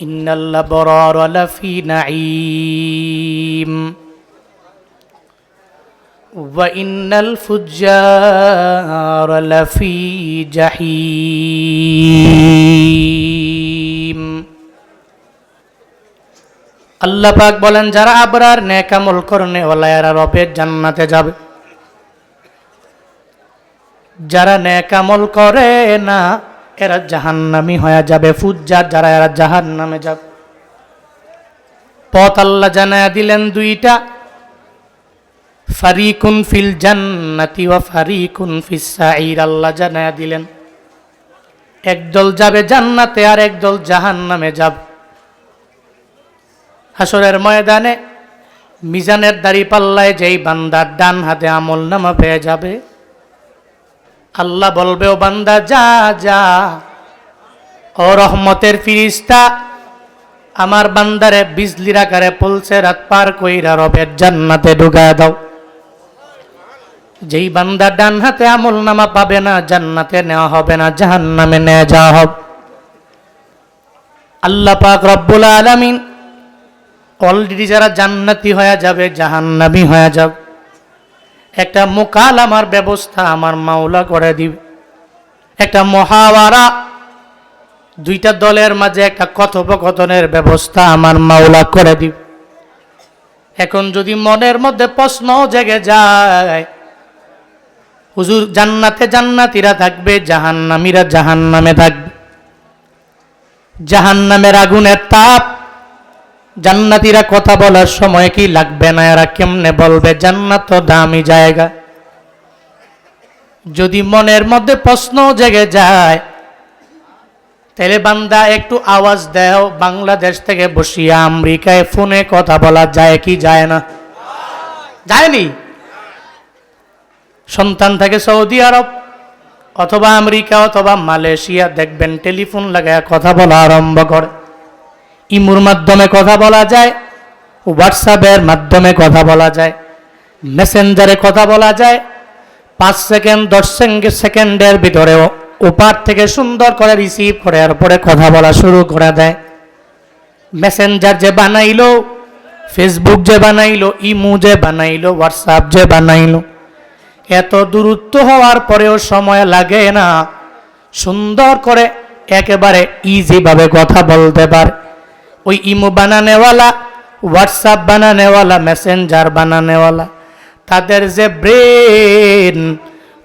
إن الأبرار لفي نعيم وإن الفجار لفي جحيم আল্লাহ পাক বলেন যারা আবরার নেকামল করনে ওলা এরা রবের জান্নাতে যাবে যারা নেকামল করে না এরা জাহান্নামি হয়ে যাবে, ফুজ্জার যারা এরা জাহান্নামে যাবে। পথ আল্লাহ জানায়া দিলেন দুইটা, ফারিকুন ফিল জান্নাতি ওয়া ফারিকুন ফিস সাঈর, আল্লাহ জানায়া দিলেন, একদল যাবে জান্নাতে আর একদল জাহান্নামে যাবে। হাসরের ময়দানে মিজানের দাড়ি পাল্লায় যেই বান্দার ডান হাতে আমল নামা পেয়ে যাবে আল্লাহ বলবে ও বান্দা, যা যা। ও রহমতের ফিরিস্তা, আমার বান্দারে বিজলির আকারে পলসে রাত পার কইরা রবের জান্নাতে ঢুকা দাও। যেই বান্দা ডান হাতে আমল নামা পাবে না, জান্নাতে নেওয়া হবে না, জাহান্নামে নেওয়া যাওয়া হবে। আল্লাহ পাক রব্বুল আলামিন, অলরেডি যারা জান্নাতি হয়ে যাবে, জাহান্নামি হয়ে যাবে। একটা মোকাল আমার ব্যবস্থা আমার মাওলা করে দিবে। একটা মহাওয়ারা, দুইটা দলের মাঝে একটা কথোপকথনের ব্যবস্থা আমার মাওলা করে দিবে। এখন যদি মনের মধ্যে প্রশ্ন জেগে যায়, হুজুর জান্নাতে জান্নাতিরা থাকবে, জাহান্নামীরা জাহান্নামে থাকবে। জাহান্নামের আগুনের তাপ জান্নাতিরা কথা বলার সময় কি লাগবে না? এরা কেমনে বলবে? জান্নাত দামি জায়গা। যদি মনের মধ্যে প্রশ্ন জেগে যায়, তাহলে বান্দা একটু আওয়াজ দেও, বাংলাদেশ থেকে বসিয়া আমেরিকায় ফোনে কথা বলা যায় কি যায় না? যায়নি? সন্তান থাকে সৌদি আরব, অথবা আমেরিকা, অথবা মালয়েশিয়া, দেখবেন টেলিফোন লাগায় কথা বলা আরম্ভ করে। ইমুর মাধ্যমে কথা বলা যায়, হোয়াটসঅ্যাপের মাধ্যমে কথা বলা যায়, মেসেঞ্জারে কথা বলা যায়, পাঁচ সেকেন্ড, দশ সেকেন্ডের ভিতরেও ওপার থেকে সুন্দর করে রিসিভ করে এরপরে কথা বলা শুরু করে দেয়। মেসেঞ্জার যে বানাইলো, ফেসবুক যে বানাইলো, ইমু যে বানাইলো, হোয়াটসঅ্যাপ যে বানাইলো, এত দূরত্ব হওয়ার পরেও সময় লাগে না সুন্দর করে একেবারে ইজিভাবে কথা বলতে পারে। ওই ইমো বানানেওয়ালা, হোয়াটসঅ্যাপ বানানেওয়ালা, মেসেঞ্জার বানানেওয়ালা। তাদের যে ব্রেন,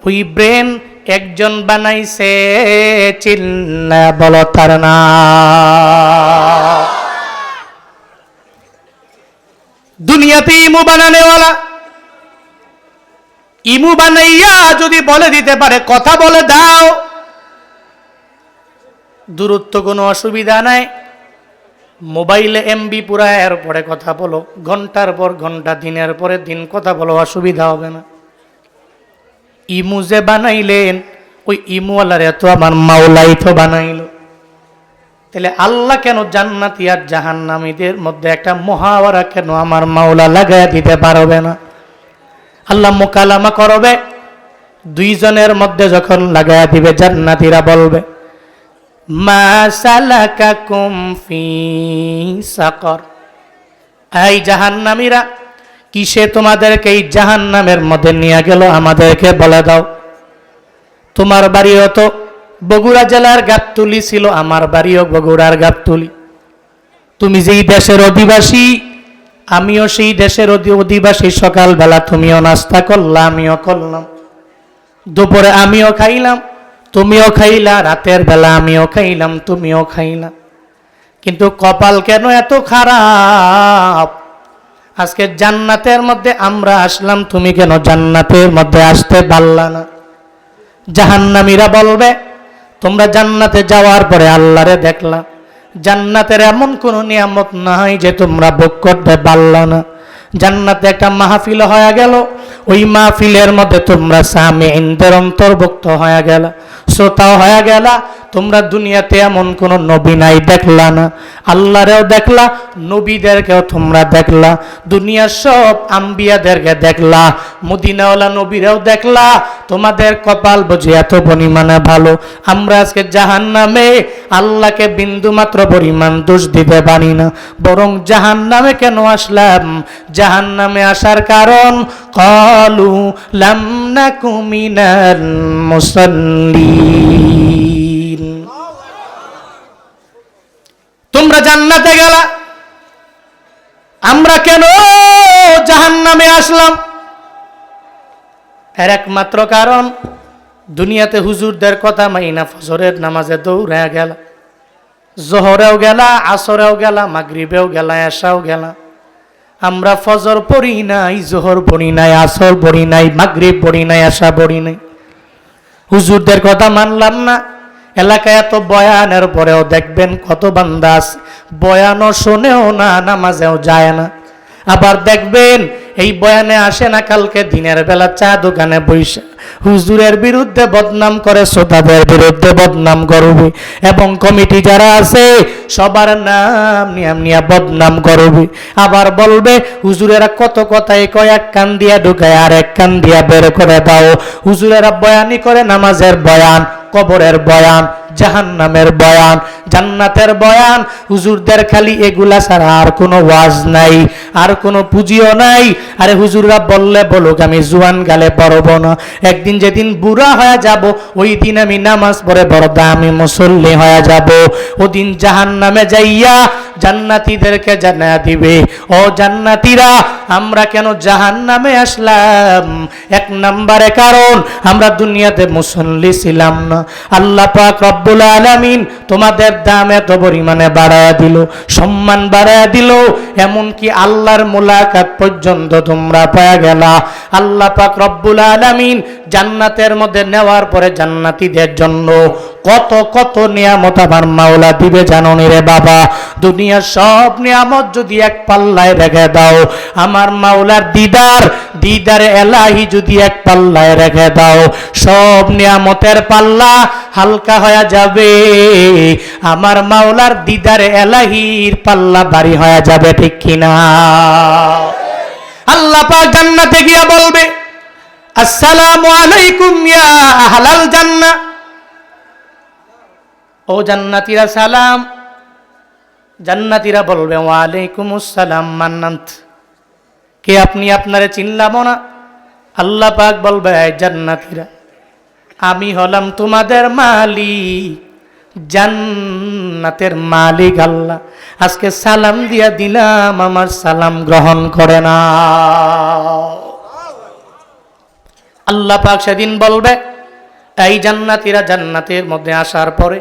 ওই ব্রেন একজন বানাইছে চিল্লা বল তার না। দুনিয়াতে ইমু বানানেওয়ালা। ইমু বানাইয়া যদি বলে দিতে পারে, কথা বলে দাও। দূরত্ব কোনো অসুবিধা নাই। মোবাইলে এমবি পুরা এর পরে কথা বলো, ঘণ্টার পর ঘণ্টা, দিনের পরে দিন কথা বলো, অসুবিধা হবে না। ইমু যে বানাইলেন, ওই ইমুওয়ালার এত আমার মাওলাই তো বানাইল। তাহলে আল্লাহ কেন জান্নাতি আর জাহান্নামীদের মধ্যে একটা মহাওয়ারা কেন আমার মাওলা লাগাই দিতে পারবে না? আল্লাহ মোকালামা করবে, দুইজনের মধ্যে যখন লাগাই দিবে, জান্নাতিরা বলবে সাকর। এই জাহান্নামীরা, কিসে তোমাদেরকে এই জাহান্নামের মধ্যে নিয়ে গেল আমাদেরকে বলে দাও। তোমার বাড়িও তো বগুড়া জেলার গাবতুলি ছিল, আমার বাড়িও বগুড়ার গাবতুলি। তুমি যেই দেশের অধিবাসী, আমিও সেই দেশের অধি- অধিবাসী, সকালবেলা তুমিও নাস্তা করলাম আমিও করলাম। দুপুরে আমিও খাইলাম। তুমিও খাইলা, রাতের বেলা আমিও খাইলাম, তুমিও খাইলা। কিন্তু কপাল কেন এত খারাপ? আজকে জান্নাতের মধ্যে আমরা আসলাম, তুমি কেন জান্নাতের মধ্যে আসতে পারলা না? জাহান্নামীরা বলবে, তোমরা জান্নাতে যাওয়ার পরে আল্লাহরে দেখলা। জান্নাতের এমন কোনো নিয়ামত নাই যে তোমরা ভোগ করতে পারলা না। জান্নাতে একটা মাহফিল হয়ে গেল। ওই মাহফিলের মধ্যে তোমরা ইন্দের অন্তর্ভুক্ত হয়ে গেল, শ্রোতাও হয়ে গেলা তোমরা দুনিয়াতে এমন কোন নবী নাই, দেখলা না। আল্লাহরেও দেখলা, নবীদেরকেও তোমরা দেখলা। দুনিয়ার সব আম্বিয়াদেরকে দেখলা, মদিনাওয়ালা নবীরাও দেখলা। তোমাদের কপাল বুঝে এত পরিমাণে ভালো। আমরা আজকে জাহান নামে আল্লাহকে বিন্দু মাত্র পরিমাণ দোষ দিতে পারি না। বরং জাহান নামে কেন আসলাম? জাহান নামে আসার কারণ কলু লামনা কুমিনাল মুসল্লিন তোমরা জান্নাতে গেলা। আমরা কেন জাহান নামে আসলাম? এর একমাত্র কারণ, দুনিয়াতে হুজুরদের কথা মাইনা ফজরের নামাজে দৌড়ে গেল। জহরেও গেলা, আসরেও গেলা, মাগরিবেও গেলা এসাও গেলা। আমরা ফজর পড়ি নাই, জোহর পড়ি নাই, আসর পড়ি নাই, মাগরিব পড়ি নাই আশা পড়ি নাই। হুজুরদের কথা মানলাম না। এলাকায় এত বয়ানের পরেও দেখবেন কত বান্দাস, বয়ানও শোনেও না, নামাজেও যায় না। আবার দেখবেন এই বয়ানে আসে না কালকে দিনের বেলা চা দোকানে বৈশা। হুজুরের বিরুদ্ধে বদনাম করে শ্রোতাদের বিরুদ্ধে বদনাম করবে। এবং কমিটি যারা আছে, সবার নাম নিয়াম নিয়া বদনাম করবে। আবার বলবে, হুজুরেরা কত কথাই কয়, এক কান দিয়া ঢুকায় আর এক কান দিয়া বের করে দাও। হুজুরেরা বয়ানি করে, নামাজের বয়ান, কবরের বয়ান জাহান্নামের বয়ান, জান্নাতের বয়ান। হুজুরদের খালি এগুলা ছাড়া আর কোনো ওয়াজ নাই, আর কোনো পুঁজিও নাই। আরে হুজুররা বললে বলুক, আমি জুয়ান গালে পড়ব না। একদিন যেদিন বুড়া হয়ে যাব, ওই দিন আমি নামাজ পড়ে বড় আমি মুসল্লি হয়ে যাব। ওদিন জাহান্নামে যাইয়া জান্নাতীদেরকে জানা দিবে। ও জান্নাতীরা, আমরা কেন জাহান্নামে আসলাম? এক নম্বরে কারণ, আমরা দুনিয়াতে মুসল্লি ছিলাম না। আল্লাহ পাক রব্বুল আলামিন তোমাদের দাম এত পরিমাণে বাড়ায়া দিল, সম্মান বাড়ায়া দিল, এমনকি আল্লাহর মোলাকাত পর্যন্ত তোমরা পাওয়া গেলা। আল্লাহ পাক রব্বুল আলামিন জান্নাতের মধ্যে নেওয়ার পরে জান্নাতীদের জন্য কত কত নিয়ামত আমার মাওলা দিবে জানো নি রে বাবা? দুনিয়ার সব নিয়ামত যদি এক পাল্লায় রেখে দাও, আমার মাওলার দিদার দিদার এলাহি যদি এক পাল্লায় রেখে দাও, সব নিয়ামতের পাল্লা হালকা হয়ে যাবে। আমার মাওলার দিদার এলাহির পাল্লা বাড়ি হয়ে যাবে, ঠিক কিনা আল্লাহ পাক জান্নাতে গিয়া বলবে, আসসালামু আলাইকুম ইয়া আহলাল জান্নাহ। ও জান্নাতীরা সালাম। জান্নাতীরা বলবে ওয়ালাইকুম আসসালাম মান্নান্ত। কে আপনি আপনারে চিনলাম না? আল্লাহ পাক বলবে জান্নাতীরা, আমি হলাম তোমাদের মালিক। জান্নাতের মালিক আল্লাহ। আজকে সালাম দিয়া দিলাম, আমার সালাম গ্রহণ করে না। আল্লাহ পাক সেদিন বলবে, এই জান্নাতীরা জান্নাতের মধ্যে আসার পরে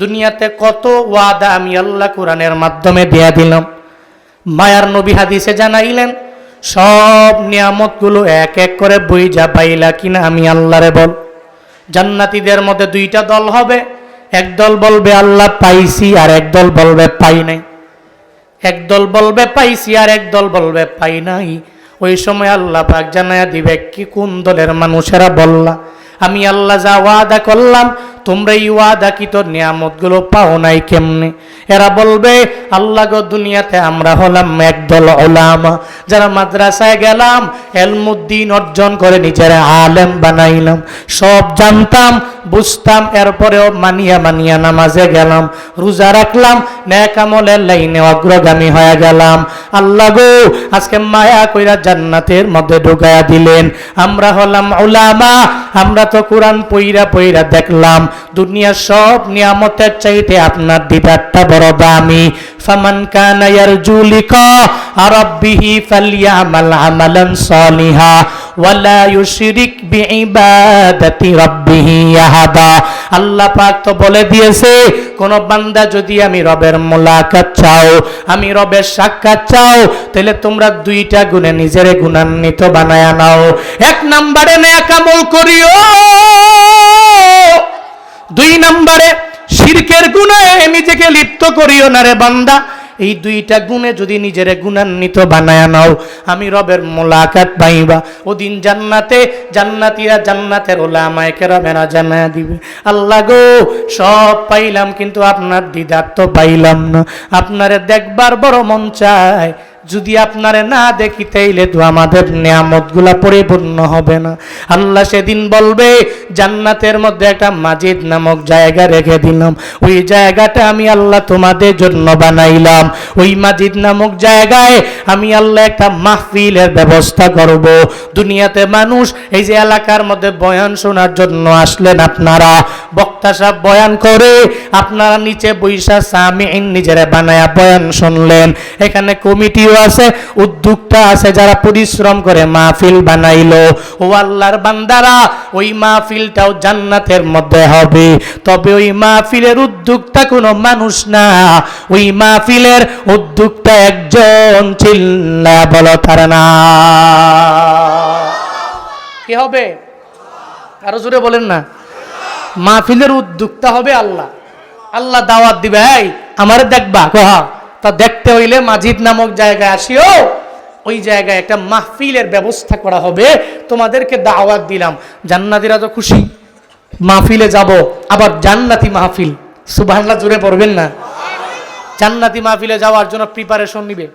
দুনিয়াতে কত ওয়াদা আমি আল্লাহ কোরআনের মাধ্যমে দেয়া দিলাম। মায়ার নবী হাদিসে জানাইলেন, সব নিয়ামতগুলো এক এক করে বই যা পাইলা কিনা আমি আল্লাহরে বল। জান্নাতীদের মধ্যে দুইটা দল হবে, এক দল বলবে আল্লাহ পাইছি আর এক দল বলবে পাই নাই। একদল বলবে পাইছি আর একদল বলবে পাই নাই। ওই সময় আল্লাহ পাক জানায়া দিবে কি কোন দলের মানুষেরা বললা, আমি আল্লাহ যা ওয়াদা করলাম তোমরা এই ওয়াদা কি তোর নিয়ামতগুলো পাও নাই কেমনে? এরা বলবে, আল্লাহ গো দুনিয়াতে আমরা হলাম একদল ওলামা, যারা মাদ্রাসায় গেলাম, এলমুদ্দিন অর্জন করে নিজেরা আলেম বানাইলাম। সব জানতাম, বুঝতাম, এরপরেও মানিয়া মানিয়া নামাজে গেলাম। রোজা রাখলাম ন্যাকামলের লাইনে অগ্রগামী হয়ে গেলাম। আল্লাহ গো, আজকে মায়া কইরা জান্নাতের মধ্যে ঢুকায়া দিলেন। আমরা হলাম ওলামা, আমরা তো কোরআন পইরা পইরা দেখলাম। দুনিয়ার সব নিয়ামতের চাইতে আপনার দিদারটা বড় দামি। ফামান কানা ইয়ারজু লিকা রাব্বিহি ফালইয়ামাল আমালান সালিহা ওয়ালা ইউশরিক বিইবাদাতি রাব্বিহি আহাদা। আল্লাহ পাক তো বলে দিয়েছে, কোন বান্দা যদি আমি রবের মোলাকাত চাও, আমি রবের সাক্ষাৎ চাও, তাহলে তোমরা দুইটা গুণে নিজের গুণান্বিত বানায়া নাও। এক নম্বরে নেক আমল করিও। দুই নম্বরে, শিরকের গুণে নিজেকে লিপ্ত করিও না রে বান্দা। এই দুইটা গুণে যদি নিজের গুণান্বিত বানায় নাও, আমি রবের মোলাকাত পাইবা। ওদিন জান্নাতে জান্নাতীরা জান্নাতের ওলামায় কেরামেরা জানায় দিবে, আল্লাহ গো, সব পাইলাম, কিন্তু আপনার দিদার তো পাইলাম না। আপনারে দেখবার বড় মন চায় যদি আপনারে না দেখি, তাইলে তো আমাদের নিয়ামতগুলা পরিপূর্ণ হবে না। আল্লাহ সেদিন বলবে, জান্নাতের মধ্যে একটা মাজিদ নামক জায়গা রেখে দিলাম। ওই জায়গাটা আমি আল্লাহ তোমাদের জন্য বানাইলাম। ওই মাজিদ নামক জায়গায় আমি আল্লাহ একটা মাহফিলের ব্যবস্থা করব। দুনিয়াতে মানুষ এই যে এলাকার মধ্যে বয়ান শোনার জন্য আসলেন আপনারা। বক্তা সাহেব বয়ান করে আপনারা নিচে বৈশা সামি নিজেরা বানায়া বয়ান শুনলেন। এখানে কমিটিও আছে, উদ্যোক্তা আছে যারা পরিশ্রম করে মাহফিল বানাইলো। ও আল্লাহর বান্দারা, ওই মাহফিলটাও জান্নাতের মধ্যে হবে। তবে ওই মাহফিলের উদ্যোক্তা কোনো মানুষ না। ওই মাহফিলের উদ্যোক্তা একজন চিল্লা বলো তার না। কি হবে? আরও জোরে বলেন না। মাহফিলের উদ্যোক্তা হবে আল্লাহ। আল্লাহ দাওয়াত দিবে আমারে দেখবা, কহা? তা দেখতে হইলে মাজিদ নামক জায়গায় আসিও। ওই জায়গায় একটা মাহফিলের ব্যবস্থা করা হবে। তোমাদেরকে দাওয়াত দিলাম। জান্নাতিরা তো খুশি। মাহফিলে যাব। আবার জান্নাতি মাহফিল। সুবহানাল্লাহ জুড়ে পড়বেন না? জান্নাতি মাহফিলে যাওয়ার জন্য প্রিপারেশন নিবে।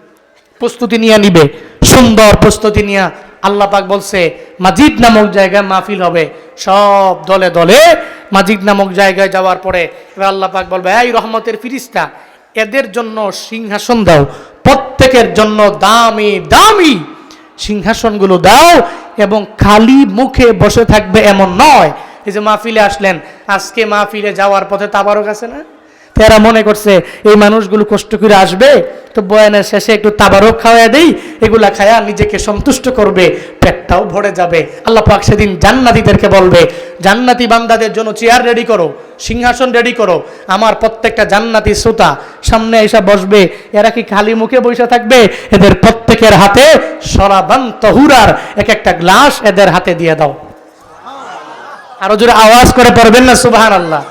প্রস্তুতি নিয়ে নিবে। সুন্দর প্রস্তুতি নিয়ে আল্লাহ পাক বলছে, মাজিদ নামক জায়গায় মাহফিল হবে। সব দলে দলে মাজিদ নামক জায়গায় যাওয়ার পরে এবার আল্লাহ পাক বলবে, এই রহমতের ফিরিস্তা এদের জন্য সিংহাসন দাও। প্রত্যেকের জন্য দামি দামি সিংহাসনগুলো দাও এবং খালি মুখে বসে থাকবে এমন নয়। এই যে মাহফিলে আসলেন, আজকে মাহফিলে যাওয়ার পথে তাবারক আছে না? তারা মনে করছে, এই মানুষগুলো কষ্ট করে আসবে, তো বয়ানের শেষে একটু তাবারক খাওয়া দেই, এগুলা খায়া নিজেকে সন্তুষ্ট করবে, পেটটাও ভরে যাবে। আল্লাহ পাক সেদিন জান্নাতীদেরকে বলবে, জান্নাতি বান্দাদের জন্য চেয়ার রেডি করো, সিংহাসন রেডি করো, আমার প্রত্যেকটা জান্নাতি শ্রোতা সামনে এসে বসবে, এরা কি খালি মুখে বসে থাকবে? এদের প্রত্যেকের হাতে সরাবান তহুরার এক একটা গ্লাস এদের হাতে দিয়ে দাও। আরও জোরে আওয়াজ করে পড়বেন না সুবাহান আল্লাহ